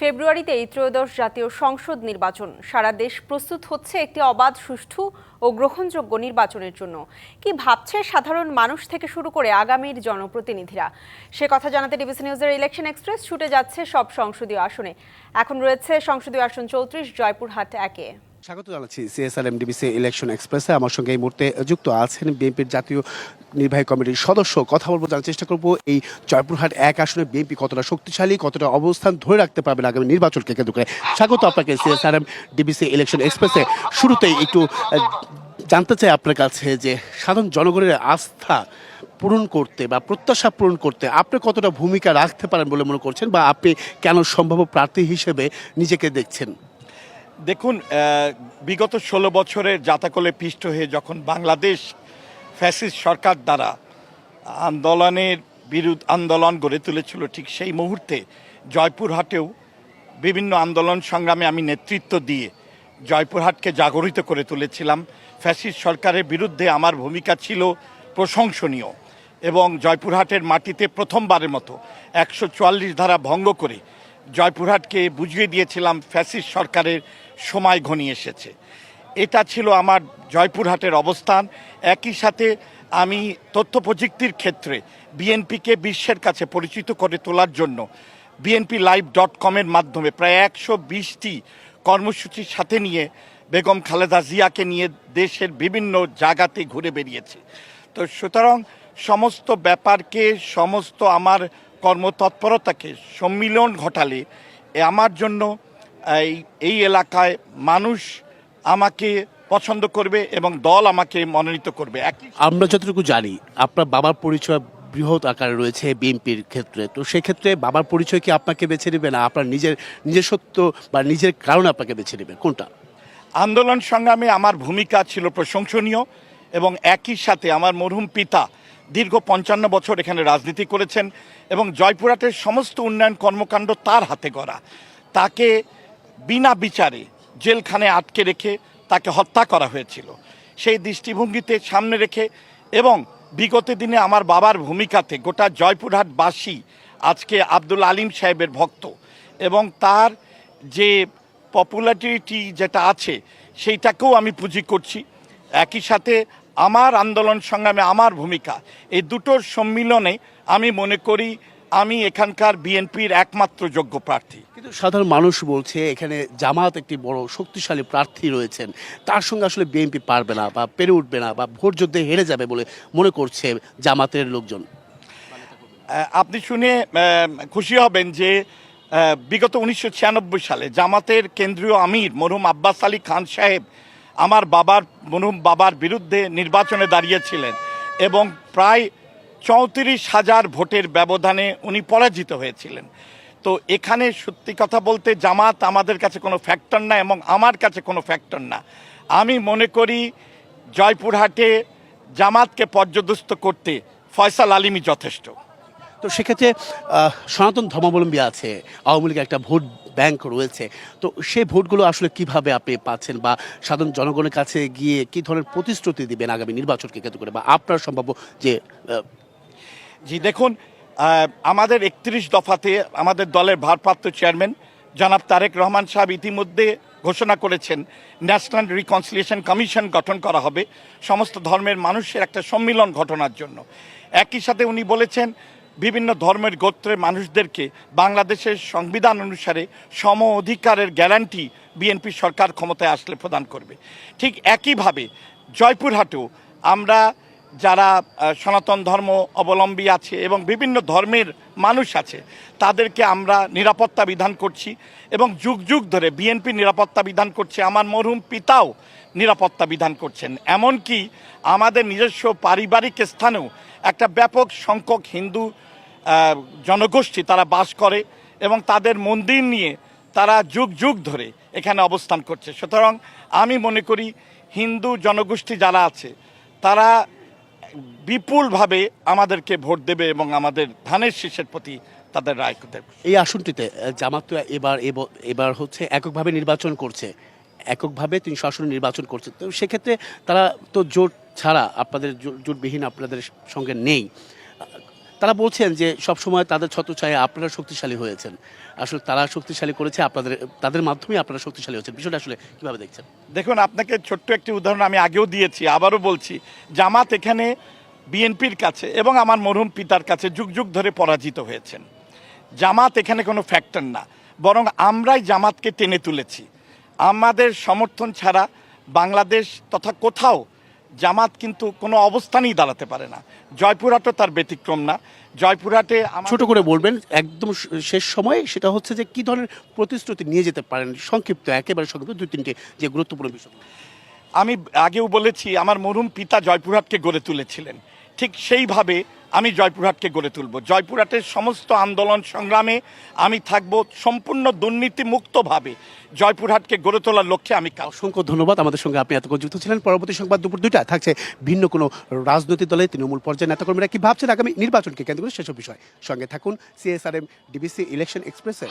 ফেব্রুয়ারিতেই ত্রয়োদশ জাতীয় সংসদ নির্বাচন। সারা দেশ প্রস্তুত হচ্ছে একটি অবাধ, সুষ্ঠু ও গ্রহণযোগ্য নির্বাচনের জন্য। কি ভাবছে সাধারণ মানুষ থেকে শুরু করে আগামীর জনপ্রতিনিধিরা? সে কথা জানাতে ডিবিসি নিউজের ইলেকশন এক্সপ্রেস ছুটে যাচ্ছে সব সংসদীয় আসনে। এখন রয়েছে সংসদীয় আসন চৌত্রিশ, জয়পুরহাট একে। স্বাগত জানাচ্ছি সিএসআর এমডিবিসি ইলেকশন এক্সপ্রেসে। আমার সঙ্গে এই মুহূর্তে যুক্ত আছেন বিএনপির জাতীয় নির্বাহী কমিটির সদস্য। কথা বলব, জানার চেষ্টা করব, এই জয়পুরহাট এক আসনে বিএনপি কতটা শক্তিশালী, কতটা অবস্থান ধরে রাখতে পারবেন আগামী নির্বাচনকে কেন্দ্র করে? স্বাগত আপনাকে সিএসআর এম ডিবিসি ইলেকশন এক্সপ্রেসে। শুরুতেই একটু জানতে চাই আপনার কাছে যে সাধারণ জনগণের আস্থা পূরণ করতে বা প্রত্যাশা পূরণ করতে আপনি কতটা ভূমিকা রাখতে পারেন বলে মনে করছেন বা আপনি কেন সম্ভাব্য প্রার্থী হিসেবে নিজেকে দেখছেন? দেখুন বিগত ষোলো বছরের জাতাকলে পিষ্ট হয়ে যখন বাংলাদেশ ফ্যাসিস্ট সরকার দ্বারা আন্দোলনের বিরুদ্ধ আন্দোলন গড়ে তুলেছিল, ঠিক সেই মুহূর্তে জয়পুরহাটেও বিভিন্ন আন্দোলন সংগ্রামে আমি নেতৃত্ব দিয়ে জয়পুরহাটকে জাগরিত করে তুলেছিলাম। ফ্যাসিস্ট সরকারের বিরুদ্ধে আমার ভূমিকা ছিল প্রশংসনীয় এবং জয়পুরহাটের মাটিতে প্রথমবারের মতো একশো চুয়াল্লিশ ধারা ভঙ্গ করে জয়পুরহাটকে বুঝিয়ে দিয়েছিলাম ফ্যাসিস্ট সরকারের সময় ঘনিয়ে এসেছে। এটা ছিল আমার জয়পুরহাটের অবস্থান। একই সাথে আমি তথ্য প্রযুক্তির ক্ষেত্রে বিএনপিকে বিশ্বের কাছে পরিচিত করে তোলার জন্য বিএনপি লাইভ ডট কমের মাধ্যমে প্রায় একশো বিশটি কর্মসূচির সাথে নিয়ে বেগম খালেদা জিয়াকে নিয়ে দেশের বিভিন্ন জায়গাতে ঘুরে বেরিয়েছে তো সুতরাং সমস্ত ব্যাপারকে, সমস্ত আমার কর্মতৎপরতাকে সম্মিলন ঘটালে আমার জন্য এই এই এলাকায় মানুষ আমাকে পছন্দ করবে এবং দল আমাকে মনোনীত করবে। আমরা যতটুকু জানি আপনার বাবার পরিচয় বৃহৎ আকারে রয়েছে বিএনপির ক্ষেত্রে। তো সেক্ষেত্রে বাবার পরিচয় কি আপনাকে বেছে নেবে না আপনার নিজের নিজস্বত্ব বা নিজের কারণে আপনাকে বেছে নেবে? কোনটা? আন্দোলন সংগ্রামে আমার ভূমিকা ছিল প্রশংসনীয় এবং একই সাথে আমার মরহুম পিতা দীর্ঘ পঞ্চান্ন বছর এখানে রাজনীতি করেছেন এবং জয়পুরহাটের সমস্ত উন্নয়ন কর্মকাণ্ড তার হাতে করা তাকে বিনা বিচারে জেলখানে আটকে রেখে তাকে হত্যা করা হয়েছিল। সেই দৃষ্টিভঙ্গিতে সামনে রেখে এবং বিগত দিনে আমার বাবার ভূমিকাতে গোটা জয়পুরহাটবাসী আজকে আব্দুল আলিম সাহেবের ভক্ত এবং তার যে পপুলারিটি যেটা আছে সেইটাকেও আমি পুঁজি করছি। একই সাথে আমার আন্দোলন সংগ্রামে আমার ভূমিকা, এই দুটোর সম্মিলনে আমি মনে করি আমি এখানকার বিএনপির একমাত্র যোগ্য প্রার্থী। কিন্তু সাধারণ মানুষ বলছে এখানে জামাত একটি বড় শক্তিশালী প্রার্থী রয়েছেন। তার সঙ্গে আসলে বিএনপি পারবে না বা পেরে উঠবে না বা ভোট যুদ্ধে হেরে যাবে বলে মনে করছে জামাতের লোকজন। আপনি শুনে খুশি হবেন যে বিগত উনিশশো ছিয়ানব্বই সালে জামাতের কেন্দ্রীয় আমির মরহুম আব্বাস আলী খান সাহেব আমার বাবার মরহুম বাবার বিরুদ্ধে নির্বাচনে দাঁড়িয়েছিলেন এবং প্রায় চৌত্রিশ হাজার ভোটের ব্যবধানে উনি পরাজিত হয়েছিলেন। তো এখানে সত্যি কথা বলতে জামাত আমাদের কাছে কোনো ফ্যাক্টর না এবং আমার কাছে কোনো ফ্যাক্টর না। আমি মনে করি জয়পুরহাটে জামাতকে পর্যদস্ত করতে ফয়সাল আলিমই যথেষ্ট। তো সেক্ষেত্রে সনাতন ধর্মাবলম্বী আছে, আওয়ামী লীগের একটা ভোট ব্যাংক রয়েছে। তো সেই ভোটগুলো আসলে কীভাবে আপনি পাচ্ছেন বা সাধারণ জনগণের কাছে গিয়ে কি ধরনের প্রতিশ্রুতি দিবেন আগামী নির্বাচনকে কেন্দ্র করে বা আপনার সম্ভাব্য যে জি, দেখুন আমাদের একত্রিশ দফাতে আমাদের দলের ভারপ্রাপ্ত চেয়ারম্যান জনাব তারেক রহমান সাহেব ইতিমধ্যে ঘোষণা করেছেন, ন্যাশনাল রিকনসিলিয়েশন কমিশন গঠন করা হবে সমস্ত ধর্মের মানুষের একটা সম্মিলন ঘটনার জন্য। একই সাথে উনি বলেছেন, বিভিন্ন ধর্মের গোত্রের মানুষদেরকে বাংলাদেশের সংবিধান অনুসারে সম অধিকারের গ্যারান্টি বিএনপি সরকার ক্ষমতায় আসলে প্রদান করবে। ঠিক একইভাবে জয়পুরহাটেও আমরা যারা সনাতন ধর্ম অবলম্বী আছে এবং বিভিন্ন ধর্মের মানুষ আছে, তাদেরকে আমরা নিরাপত্তা বিধান করছি এবং যুগ যুগ ধরে বিএনপি নিরাপত্তা বিধান করছে, আমার মরহুম পিতাও নিরাপত্তা বিধান করছেন। এমনকি আমাদের নিজস্ব পারিবারিক স্থানেও একটা ব্যাপক সংখ্যক হিন্দু জনগোষ্ঠী তারা বাস করে এবং তাদের মন্দির নিয়ে তারা যুগ যুগ ধরে এখানে অবস্থান করছে। সুতরাং আমি মনে করি হিন্দু জনগোষ্ঠী যারা আছে, তারা বিপুলভাবে আমাদেরকে ভোট দেবে এবং আমাদের ধানের শীষের প্রতি তাদের রায় দেবে এই আসনটিতে জামাত এবার এব- এবার হচ্ছে এককভাবে নির্বাচন করছে। এককভাবে তিনি আসনে নির্বাচন করছে তো সেক্ষেত্রে তারা তো জোট ছাড়া আপনাদের জোটবিহীন আপনাদের সঙ্গে নেই। তারা বলছেন যে সবসময় তাদের ছত্রছায়া আপনারা শক্তিশালী হয়েছেন। আসলে তারা শক্তিশালী করেছে, আপনাদের, তাদের মাধ্যমে আপনারা শক্তিশালী হয়েছেন। বিষয়টা আসলে কীভাবে দেখছেন? দেখুন, আপনাকে ছোট্ট একটি উদাহরণ আমি আগেও দিয়েছি, আবারও বলছি। জামাত এখানে বিএনপির কাছে এবং আমার মরহুম পিতার কাছে যুগ যুগ ধরে পরাজিত হয়েছেন। জামাত এখানে কোনো ফ্যাক্টর না। বরং আমরাই জামাতকে টেনে তুলেছি। আমাদের সমর্থন ছাড়া বাংলাদেশ তথা কোথাও জামাত কিন্তু কোনো অবস্থানেই দাঁড়াতে পারে না। জয়পুরহাটও তার ব্যতিক্রম না। জয়পুরহাটে ছোট করে বলবেন একদম শেষ সময়ে সেটা হচ্ছে যে কি ধরনের প্রতিশ্রুতি নিয়ে যেতে পারেন? সংক্ষিপ্ত একেবারে সংক্ষিপ্ত দুই তিনটে যে গুরুত্বপূর্ণ বিষয়। আমি আগেও বলেছি আমার মরুম পিতা জয়পুরহাটকে গড়ে তুলেছিলেন। ঠিক সেইভাবে আমি জয়পুরহাটকে গড়ে তুলব। জয়পুরহাটের সমস্ত আন্দোলন সংগ্রামে আমি থাকব সম্পূর্ণ দুর্নীতিমুক্তভাবে। জয়পুরহাটকে গড়ে তোলার লক্ষ্যে আমি অসংখ্য ধন্যবাদ। আমাদের সঙ্গে আপনি এতক্ষণ যুক্ত ছিলেন। পরবর্তী সংবাদ দুপুর দুইটা। থাকছে ভিন্ন কোনো রাজনৈতিক দলে তৃণমূল পর্যায়ে নেতাকর্মীরা। কি ভাবছেন আগামী নির্বাচনকে কেন্দ্র করে? সেসব বিষয় সঙ্গে থাকুন। সিএসআরএম ডিবিসি ইলেকশন এক্সপ্রেসে